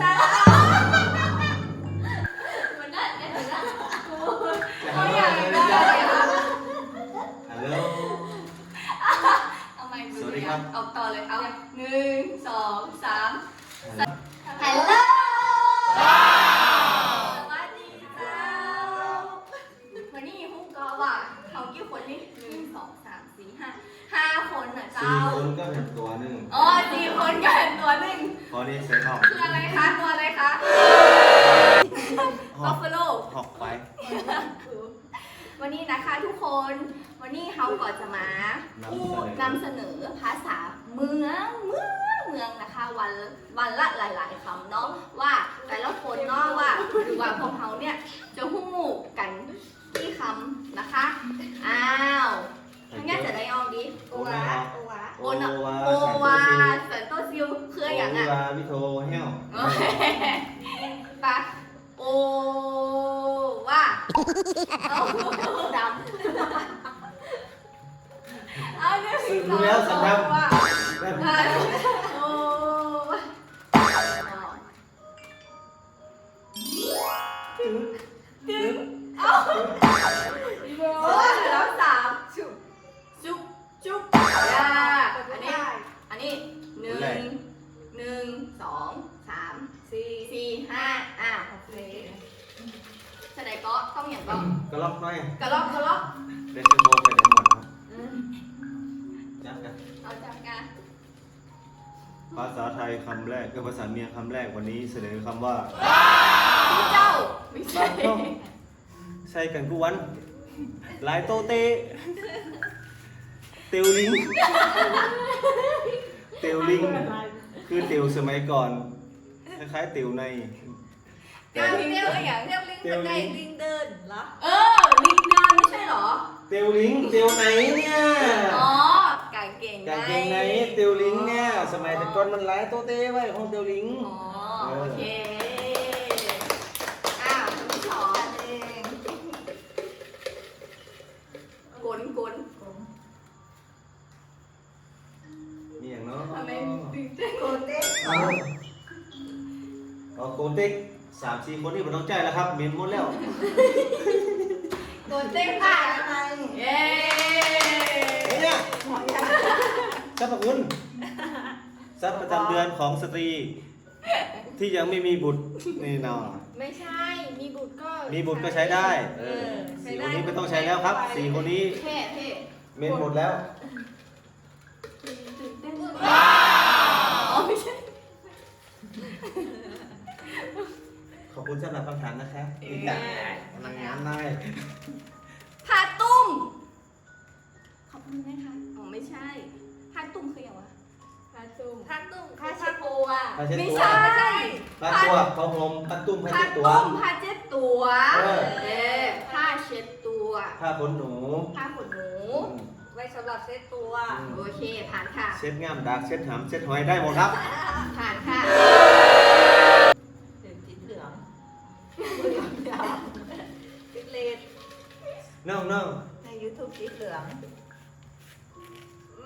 ใช่มันได้ได้ถึงแล้วเขาอยากได้อะฮัลโหล เอาไมค์สวัสดีครับ เอาต่อเลย เอาหนึ่งสองสามฮัลโหลฮัลโหลสวัสดีเจ้าวันนี้หุ้งก็ว่าเขากี่คนนี่หนึ่งสองสามสี่ห้าห้าคนน่ะสี่เจ้า คนก็เป็นตัวหนึ่งอ๋อสี่คนกันตัวหนึ่ง นี้ใส่หอกคืออะไรคะตัวอะไรคะหบัอฟกฟาโลหอกไป วันนี้นะคะทุกคน วันนี้เขาก็จะมาพูดนำเสนอภาษาเมืองเมืองเมืองนะคะ วันวันละหลาย ๆคำเนาะว่าแต่ละคนเนาะว่าหรือว่าพวกเขาเนี่ยจะหู้กันที่คำนะคะ อ้าวงั้นจะได้เอาดิโอวาโอวะ โอวาโอวาแสนเซนโตซิลคือโตอย่างซิลอะโอวาวิโทเฮลโอเคปะโอว่าเอาดำเอาหนึ่งซึ่งรู้แล้วสันดว่าำ ภาษาไทยคำแรกกับภาษาเมียคำแรกวันนี้เสนอคำว่าพี่เจ้าไม่ใช่ ใช่กันกูวันหลายโตเตเตียวลิง เตียวลิง คือเตียวสมัยก่อน คล้ายๆเตียวในเดี๋ยวเดี๋ยวอย่างเรียกลิงเตียวบันไดลิง ลิงเดินเหรอ เออลิงเดินไม่ใช่เหรอ เตียวลิง เตียวไหนเนี่ย อ๋อ กางเกงกางเกงในเตียวลิงเนี่ยสมัยแต่ก่อนมันหลายโตเต้ไว้ของเตียวลิง อ๋อโอเคอ้าวคนที่สองเองกลกลมีอย่างเนาะทำไมตื่นเต้นโกเต้เอาเอาโกเต็กสามสี่คนนี่มันต้องใจแล้วครับเมนหมดแล้วกลเต้นผ่าค่ะนอะไรเย้เนี่ยหมอยัง ทรัพย์คุณทรัพย์ประจำเดือนของสตรี ที่ยังไม่มีบุตรนี่เนาะไม่ใช่ มีบุตรก็มีบุตรก็ใช้ได้เออสี่คนนี้ไม่ต้องใช้แล้วครับสี่คนนี้เท่เท่เมนหมดแล้วตื่นเต้นอ๋อไม่ใช่ขอบคุณสำหรับคำถามนะครับอีกอย่างพลังงานได้ผ้าตุ้ม ขอบคุณนะคะ อ๋อ ไม่ใช่ผ้าตุ้มคืออย่างวะพาตุ้มพาตุ้มผ้าพาเช็ชัดกตัวผ้าเช็ดไม่ตัวใช่ ผ้าตัวผ้าห่มผ้าตุ้มผ้าผ้าเช็ดตัว ตุ้มผ้าเช็ดตัวเออ เออผ้าเช็ดตัวผ้าขนหนูผ้าขนหนู อืม ไว้สำหรับเซ็ตตัว อืม โอเค ผ่านค่ะ เช็ดง่ามดักเช็ดหำเช็ดหอยได้หมดครับ ผ่านค่ะเดี๋ยวสีเหลืองเหลืองยาวฟิกเลตน้องน้องในยูทูบสีเหลือง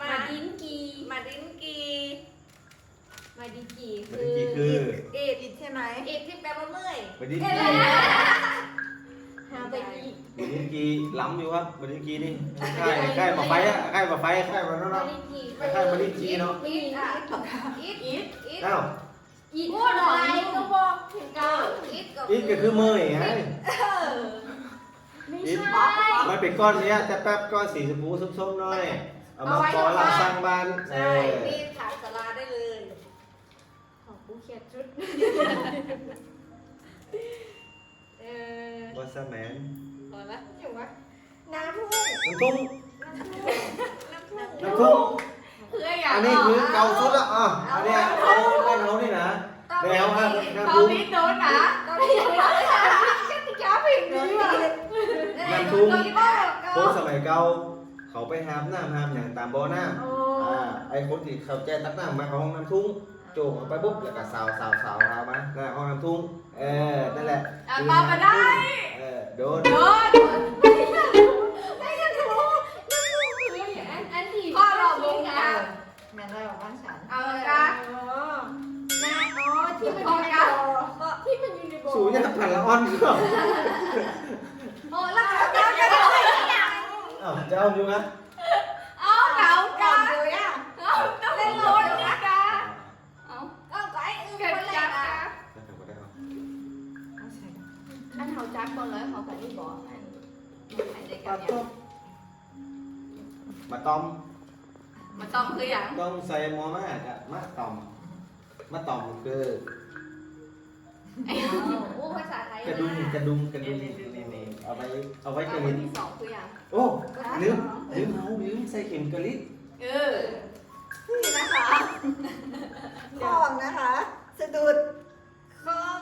มาดินกี มาดินกีมาดินกีบันทีคือเอดใช่ไหมเอกที่แปลว่าเมื่อยบันทีเอ๊ะกีหาไปอีกบันทีกีล้ำอยู่ครับบันทีกีนี่ใกล้ใกล้มาไฟอะใกล้มาไฟใกล้มาแล้วมาเนาะ ดินกีคล้ายๆบันทีกีเนาะอีทอะอีทอีทอีทอ้าวอีทพูดอะไรก็บอกถึงเก้าอีทกับอีกก็คือเมยไงไม่อีทใช่มันเป็นก้อนเนี้ยแต่แป๊บก้อนสีชมพูส้มๆหน่อย เอามาขอหลังสร้างบ้านใช่อมีถามสลาได้เลยของกูเขียนชุดเออวัสแมนพอละอยู่วะน้ำพุ่งน้ำทุ่งน้ำพุ่งน้ำทุ่งคืออย่างอันนี้คือเกาสุดละอะอันนี้เขาไม่เขานี่นะแนวฮะน้ำทุ่งนี้โดนนะตอนนี้ยังไม่ได้จ้าผิดเลเลยยว่ะน้ำทุ่งก็คนสมัยเก่า เขาไปหามน้ำหามอย่างตามบ่อน้ำ โอ้อ่าไอ้คนที่เขาแจ้ตักน้ำมาเขาห้องน้ำทุ่งโจกออกไปปุ๊บแล้วก็สาวสาวสาวเอามาหน้าห้องน้ำทุ่งเออนั่นแหละอะมามาได้เออโดนโดนไม่กันรู้อันที่พ่อเราลงอะแม่ได้บอกบ้านฉันเอาละอ๋อน้าอ๋อที่มันมีในกล่องพันละอ่อนก็โอ้แล้วเขาจะจะเอาอะไรอย่างอ้าวจะเอาอยู่ไหมเอาเก่าก่อกันเลยอะเอาต้องเล่นรถนี่กาเอาก็ก็ไอ้อื่นเกิดคนแรจักบอะกาแล้วแต่ก็ได้เอาอันเขาจับก่อนเลยเขาไปที่บอกอันอันเด็กปลาเนี่ยต้มมาต้มมาต้องคืออย่างต้องใส่หมอมากอะมาต้มมาต้มคือ ไอ้โอ้ภาษาไทยกระดุมกระดุมกระดุมนี่นี่ เอาไว้เอาไว้กระวัลิ้นนที่สองคืออย่างโอ้ลืมลืมเอาลืมใส่เข็มกระลิ้นเออนี่นะคะคล้องนะคะสะดุดคล้อง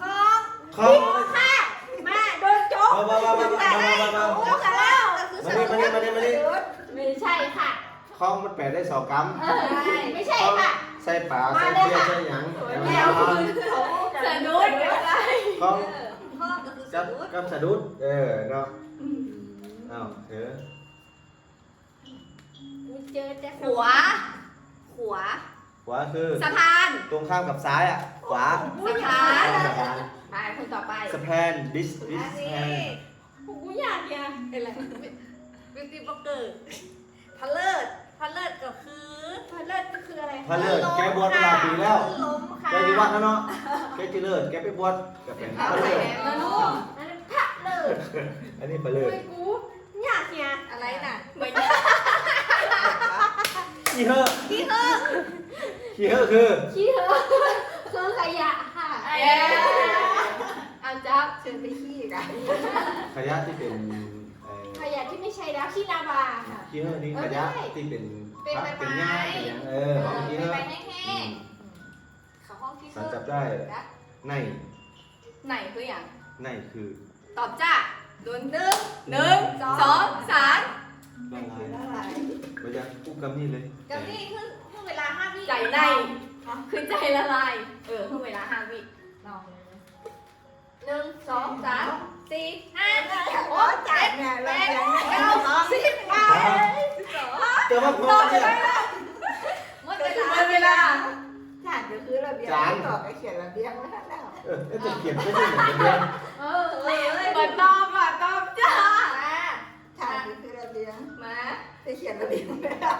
คล้องคล้องค่ะมาโดนโจ๊กมามามามามามามาโอ้ค่ะแล้วก็คือสะดุดมานี่มานี่มานี่ไม่ใช่ค่ะคล้องมันแปลได้สองกรัมเออไม่ใช่ค่ะใส่ปลาใส่เกลือใส่หยังแล้แล้ววสะดุดก็ได้คล้องคล้อง ก็คือกัสะบดุดกับสะดุดเออเนาะเอาเถอะเจอแต่หัวหัวขวาคือสะพานตรงข้ามกับซ้ายอะ ขวาสะพานสะพานไปคนต่อไปสะพาน this อั this นนี้ hand กูอยากยังอะไรบิวตี้บล็อกเกอร์พะเลิศ พะเลิศก็คือพะเลิศก็คืออะไรพะเลิศแกบวชมาหลายปีแล้ว ล้มค่ะแกที่วัดแล้วเนาะแกจิเลิศแกไปบวชแกเป็นเอาพะใส่เลิศมาลูกอันนั้นพะเลิศอันนี้พะเลิศไม่กูอยากเนี่ยอะไรน่ะเหมือนกันขี้เหอะที่เธอขี้เหอะคือขี้เหอะคือขยะค่ะเอ๊เอาจับเชิญไปขี้กันขยะที่เป็นเอ่อขยะที่ไม่ใช่แล้วขี้ลาวาค่ะขี้เหอะนี่ขยะที่เป็นเป็นพักใบเป็นไม้หญ้าเป็นหยังเออของขี้เป็เหนอะใบแห้อืงมเขาห้องที่เธสันอจับได้ในๆไหนคืออย่าง ในคือตอบจ้าโดนหนึ่งหนึ่งสองสามละลายอะไรไปยังกูกำนี่เลยกับนี่คือคือเวลาห้าวิใจในคือใจละลาย เออเพิ่งเวลาห้าวิลองเลย หนึ่งสองสามสี่ห้าโอ้จัดเนี่ยเราเขียนเก้าสิบเก้าสิบสองเจอมาพอมเนี่ยหมดเวลาหมดเวลาจัดก็คือระเบียงต่อไปเขียนระเบียงแล้วแล้วจะเขียนไม่เหมือนเดิมเออเออเปิดตอบอะตอบจ้าจัดก็คือระเบียงมาไปเขียนระเบียงแล้ว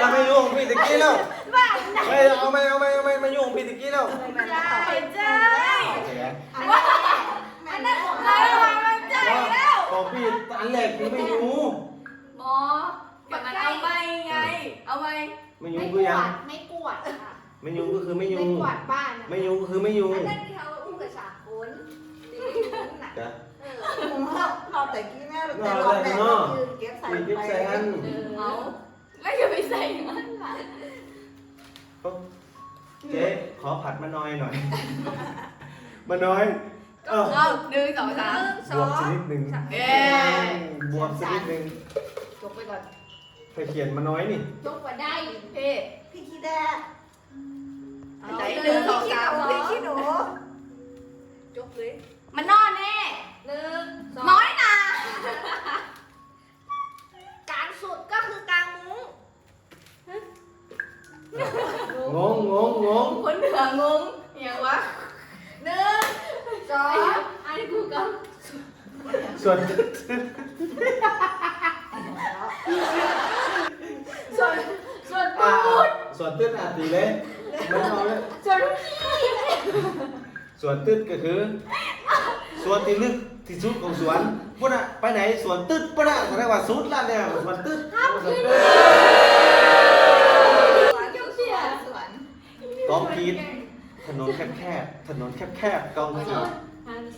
เอาไม่ยุ่งพี่ตะกี้แล้วไม่เอาไม่เอาไม่เอาไม่ไม่ยุ่งพี่ตะกี้แล้วไม่ใช่ใช่โอเคอันนั้นอันนั้นของเราเราวางมันใจแล้วของพี่อันแรกคือไม่ยุ่งบอเดี๋ยวมันเอาไปไง เอาไปไม่ยุ่งคือยังไม่กวาดค่ะไม่ยุ่งก็คือไม่ไม่ยุ่งกวาดบ้านไม่ยุ่งก็คือไม่ยุ่งอันนั้นที่เขาอุ้มกับสาคนตีคุ้นน่ะจ้ะเออเราเราแต่กี้แม่เราแต่เราแต่เรายืนเก็บใส่พี่กิ๊บไปใส่อันเออเอา แล้วอย่าไปใส่มันล่ะเจ๊ขอผัดมาน้อยหน่อยมาน้อย เออเอาหนึ่งสองสามสบอวงกสักนิดหนึ่งเอ๊ะบวกสักนิดหนึ่งยกไปก่อนไปเขียนมาน้อยนี่ยกมาได้เพ่พี่ขี้แดงไหนหนึ่งสองสามพี่ขี้หนูยกเลยมันนอนแน่หนึ่งสองน้อยนะกลาง สุดก็คือกลางมุ้งงงงงงงคนเหนืองงอย่างวะหนึ่งสองอันนี้กูก็ส่วนส่วนส่วนอ่าปูดส่วนตื้นอาตีเลยไม่เอาเลยส่วนส่วนตื้นก็คือ ส่วนที่ลึก ที่สุดของสวนพุ่นอะไปไหนสวนตื้นพุ่นอะแสดงว่าสุดละเนี่ยสวนตื้นสวนตื้นสวนสวนสวนกองกีดถนนแคบๆถนนแคบๆกองกีดส่วน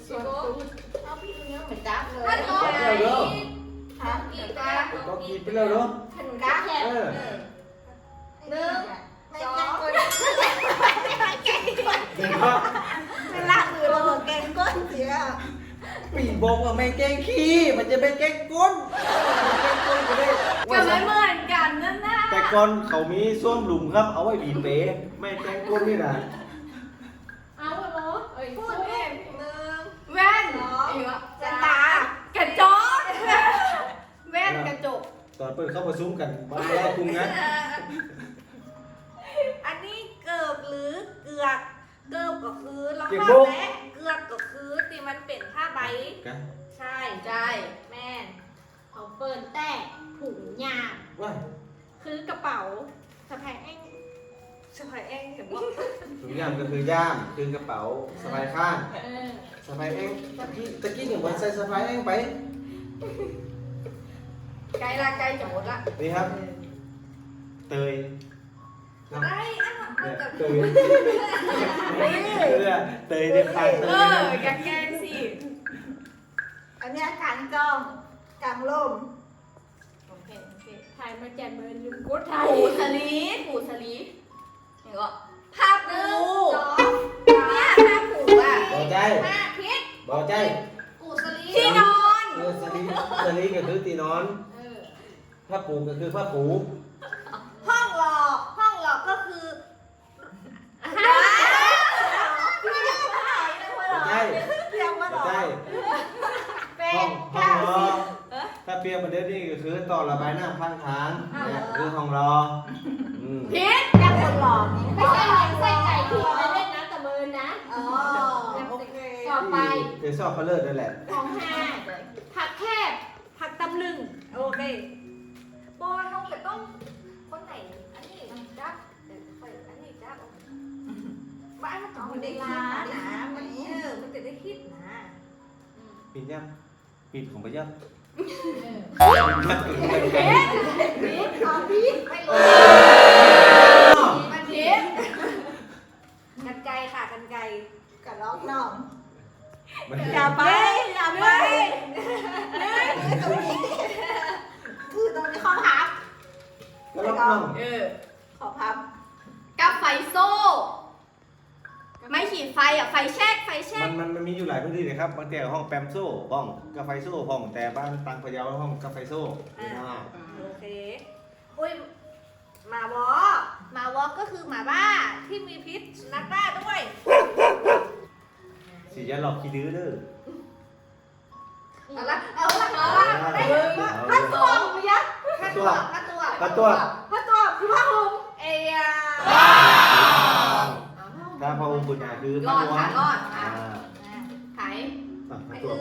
สวนเอาพี่เนื้อเหมือนจับเลยท่านน้อยเร็วเร็วฮะกีกีตาตาร์ร์กองกีดไปเร็วเร็วขนมกั๊กเออ บอกว่าไม่แกล้งขี้มันจะไม่แกล้งก้นแกล้งก้นก็ได้ก็ไม่เหมือนกันนั่นนะแต่ก่อนเขามีส้วมหลุมครับ เอาไว้บีบเป๋ไม่แกล้งก้นนี่นะเอาเหรอเอ้ยพูดเองหนึ่งแว่นสองอีกวะจะตากระจกแว่นกระจกตอนเปิดเข้าประชุมกันบ้านแล้วคุมนะอันนี้เกิบหรือเกือกเกิบก็คือรองเก็บเท้าบุ๊กแตะเกือกก็คือที่มันเป็นผ้าใบ กันใช่ใช่แม่นเอาเปิดแต่ถุงยางว่าคือกระเป๋าสะพายแองสะพายเองเห็นว่าถุงยามก็คือย่ามคือกระเป๋าสะพายข้างเออสะพายเองตะกี้ตะกี้หนึ่งวันใส่สะพายเองไปใกล้ละใกล้จะหมดละนี่ครับ เตยได้อันนั้นเนี่ยกับเตยเนี่ยเตยเนี่ยพายเตเอยออย่าแกล้งสิ อันเนี้ยกางจองกางลมโอเคโอเคถ่ายมาแจกเบอร์ลืมกดถ่ายปู่สลีปปู่สลีปนี่ก็ภาพหนึ่งสองเนี่ยภาพปู่อะบอใจห้าพิษบอใจกูสลีที่นอน เออสลีสลีก็คือตีนอน เออ ผ้าปูก็คือผ้าปู ห้องหลอกห้องหลอกก็คือ บอใจ เรียกว่าห บ ล อ อก ใจ เป็ ห้ องนห้องรอเออถ้าเปรียบประเด็นนี้ก็คือต่อระบายน้ำข้างทางเนี่ยคือห้องรออืมพิษเรียกคนหลอกนี่ไม่ใช่เลี้ยงไส้ไก่ผิดนะเล่นนะแต่เบอร์นะอ๋อโอเคต่อไปคือชอบเขาเลิศนั่นแหละ ของห้าผักแคบผักตำลึงโอเคบอลเขาจะต้องคนไหน อันนี้จับเดี๋ยวค่อยอันนี้จับบ้านมันต้องได้คิดนะมันเออมันจะได้คิดนะ ปิดยัง ปิดของไปยังเออพีทเอาพีทไม่รู้มันพีทกันไกลค่ะกันไกลกับล็อกน้องมันอย่าไปอย่าไปตรงนี้คือตรงนี้ข้อพับก็ล็อกน้องเออขอพับกับไฟโซ่ ไม่ขีดไฟอะไฟแช็กไฟแช็มักนมันมันมีอยู่หลายพื้นที่เลยครับบางแต่ห้องแปมโซ่ห้องกาไฟโซ่ห้องแต่บ้านตังพะเยาห้องกาไฟโซ่อ่าโอเค อุ้ยหมาวอหมาวอก็คือหมาบ้าที่มีพิษนักบ้าด้วย สีจะหลอกขี้ดื้อเด้อเอาละเอาละเอาละได้เลยว่าผ้าตัวมึงยักษ์ผ้าตัวผ้าตัวปลาตัว ผ้าตัวคือผ้าห่มเอ้ย ถ้า พระองค์บุญอาคือรพระอดนัวค่ะรอดอ่าอะไถอะพระตัว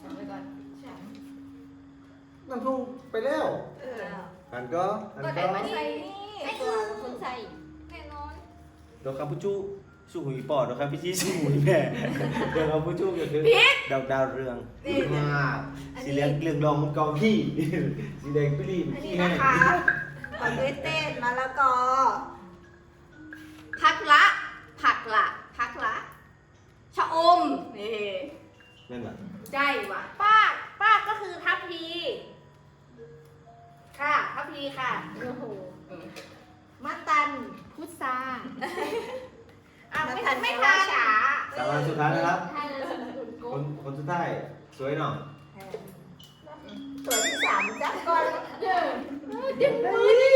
เอาไว้ก่อนน้ำทุ่งไปแล้วเอออันก็อันก็ก็ได้มาใส่นี่ไอ้ตัคืวอคนใส่แน่นอนดอกคำพุจูสู้หุยปอดดอกคำพิชีสู้หุยแม่ดอกคำพุจูก็คือดอกดาวเรืองมากสีเหลืองเหลืองรองมันกองขี้สีแดงปิลีนอันขี้นี้แห้นะงคะผักเวสเต้นมะละกอ พักละ ผักละ พักละ ชะอมนี่นั่นแหละใช่ว่ะป้าป้าก็คือทัพพี ค่ะ ทัพพีค่ะ โอ้โหมะตัน พุทราอะไม่ทันไม่ทันฉาสามวันสุดท้ายนะครับไทยแล้วสุดคกุ๊นคนสุดท้ายสวยเนาะ ตัวที่สามจักก่อนเด้ออยากได้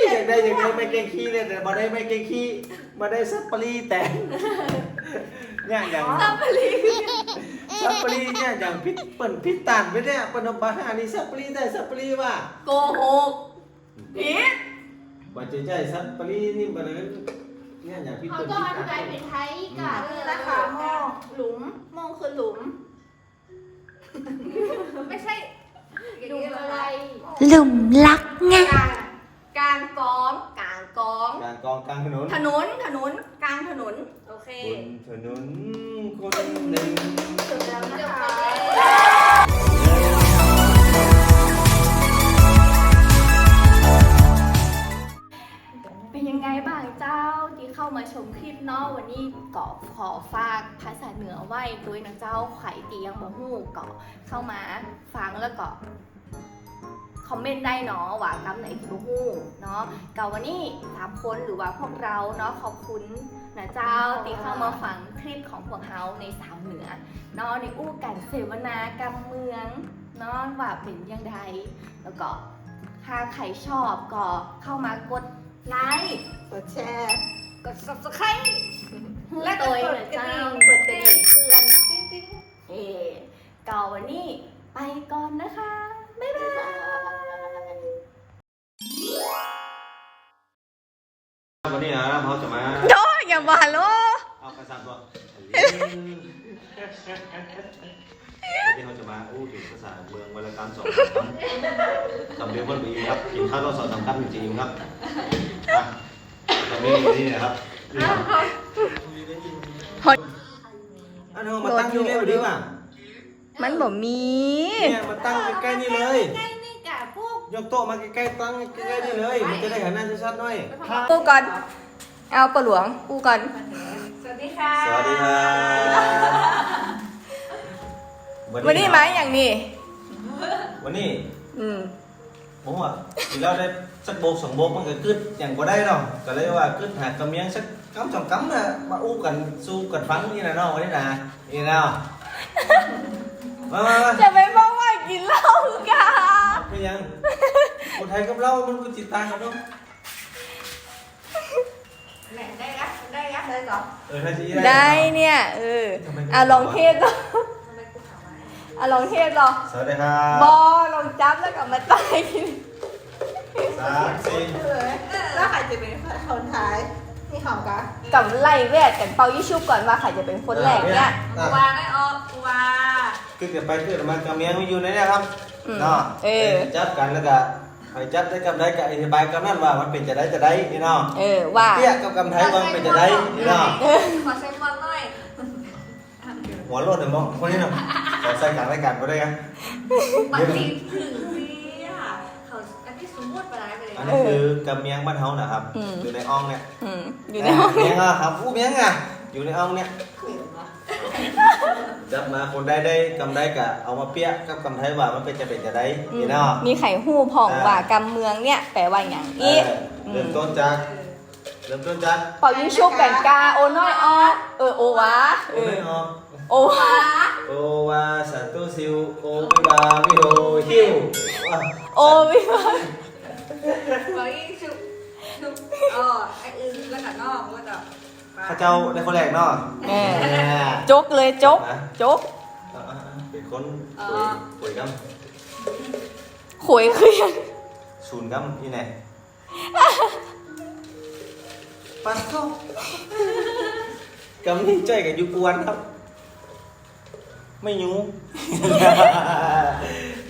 อยากได้ไม่เก่งขี้เลยแต่มาได้ไม่เก่งขี้มาได้ซัปปะรีแต่งเนี่ยอย่างซับปลีซัปปะรีเนี่ยอย่างพิษเปิ่นพิษตันไปเนี่ยเปิ่นเอาบาหานี่ซัปปะรีได้ซัปปะรีว่าโกหกพิษบัจเจใจซัปปะรีนี่มันเลยเนี่ยอย่างพิษเขาเปิ่นต้องพิษอธิตับายนเป็นไทยกับอันนี้นะคะโมงหลุมโมงคือหลุม ไม่ใช่ ดูอะไรหลุมลักไงกลางกลางกองกลางกอง กลางกองกลางถนนถนนถนนกลางถนนโอเคบนถนนคนหนึ่งสุดแล้วนะคะเป็นยังไงบ้างเจ้าที่เข้ามาชมคลิปเนาะวันนี้ก็ขอฝากภาษาเหนือไว้ด้วยนะเจ้าไข่ตียังบ่ฮู้ก็เข้ามาฟังแล้วก็ คคอมเมนต์ได้เนาะว่ากำไหนที่รู้ฮู้เนาะเกาวันนี้สามคนหรือว่าพวกเราเนาะขอบคุณนะเจ้าที่เข้ามาฟังคลิปของพวกเขาในสาวเหนือเนาะในอู้กันเสวนากำเมืองเนาะว่าเป็นยังไงแล้วก็ถ้าใครชอบก็เข้ามากดไลค์กดแชร์กด subscribe และและกตัดวกนะดกระเจ้าดิ่งกดกระดิ่งเตือนติ๊งติ๊งเอเก่าวันนี้ไปก่อนนะคะ บ๊ายบาย นนี้นะเขาจะมาโอ้ยอย่าบาโลเอากระสับบ่วันนี้เขาจะมาอู้ถึงภาษาเมืองวรรณกรรมสองคำคำเดียวก็ดีครับกินข้าวต้องสอนสำคัญจริงๆครับอะตอนนี้นี่นะครับนี่ครับอันนี้มาตั้งนี่เลยดีกว่ามันบ่มีเนี่ยมาตั้งใกล้ๆนี่เลย ยกโต๊ะมาใกล้ๆตั้งใกล้ๆนี่เลย มันจะได้เห็นหน้าชัดๆหน่อย ปูก่อน เอาปลาหลวง ปูก่อน สวัสดีค่ะสวัสดีครับวันนี้มาอย่างนี้ วันนี้ อืมผมว่าทีเราได้สักโบกสองโบกมันก็กึดอย่างบ่ได้เนาะก็เลยว่ากึดหากระเมียงสักกำสองกำน่ะมาอู้กันสู้กันฟังนี่นะเนาะวันนี้นะนี่เนาะมามามาจะไปบอกว่ากินเหล้ากัน เป็นยังคน ไทยกับเรา มันก็จิตต่างกันเนาะแหม่ได้ละได้ละได้ก่อนเออถ้าสิได้เนี่ยเอออะลองเทศเหรอทำไมกูถามว่าอะลองเทศเหรอสวัสดีครับบอลองจับแล้วกลับมาตายกินสามสี่แล้วใครจะเป็นคนท้ายนี่ของกะกับไล่แวดกันเป่ายิชุบก่อนว่าใครจะเป็นคนแรกเนี่ยอะวางได้ออกวาคือเกิดไปเกิดมากระเมียงมันอยู่ในนี้ครับอืมเนาะเออจัดกันแล้วก็ ไปจัดได้กำไรก็อธิบายกำนั้นว่ามันเป็นจะได้จะได้นี่เนาะเออว่าเตี้ยกับกำไทยว่ามันเป็นจะได้นี่เนาะขอใช้บอลหน่อยหัวโลดเดี๋ยวมองคนนี้เนาะขอใส่กันรายการก็ได้กันบัตรสีถึงสิอะเขาอันนี้สมมติไปไหนไปเลยอันนี้คือกำเมียงบ้านเฮานะครับ อยู่ในอ่องเนี่ยอืมอยู่ในห้องเมียงอะครับอู้เมียงอะอยู่ในอ่องเนี่ยเขินวะ จับมาคนได้ได้กำได้กะเอามาเปี้ยกับกำไทยว่ามันเป็นจะเป็นจะได้อืมนี่เนาะมีไข่หู้ผ่องว่ากำเมืองเนี่ยแปลว่าอย่างเออีอเริ่มต้นจากเริ่มต้นจากเป่ายิงชุบกันกาโอน้อยออเออโอวะเอโอ้อไม่ออกโอวะโอวาสัตตุสิวโอวิบาวิโอฮิวว่าโอวิวะขออีกชุบชุบอ๋อไอ้อื่นแล้วกันนอกว่าจะ ข้าเจ้าได้คนแรกเนาะเออแหมจกเลยจกจกอ่าๆๆเป็นคนป่วยป่วยกขวยคือยังำศูนย์กำที่ไหนปัดเข้ากำนี่ใจกับยุกวนครับ ไม่ยู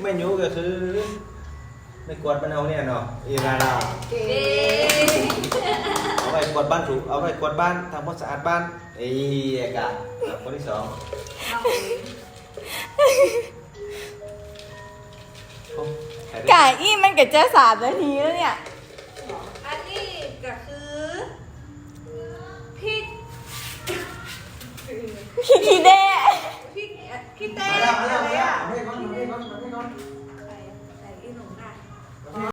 ไม่ยูก็คือไม่กวาดบ้านเฮาเนี่ยเนาะอีราลาเก๋เอา ไว้กวาดบ้านถูเอาไปกวาดบ้านทำความสะอาดบ้านเอ้ยกะคนที่สองไก่อี้มันกับเจ๊สามนาทีแล้วเนี่ย อันนี้ก็คือพี่พี่กีเด้พี่พี่เต้อะไรอะ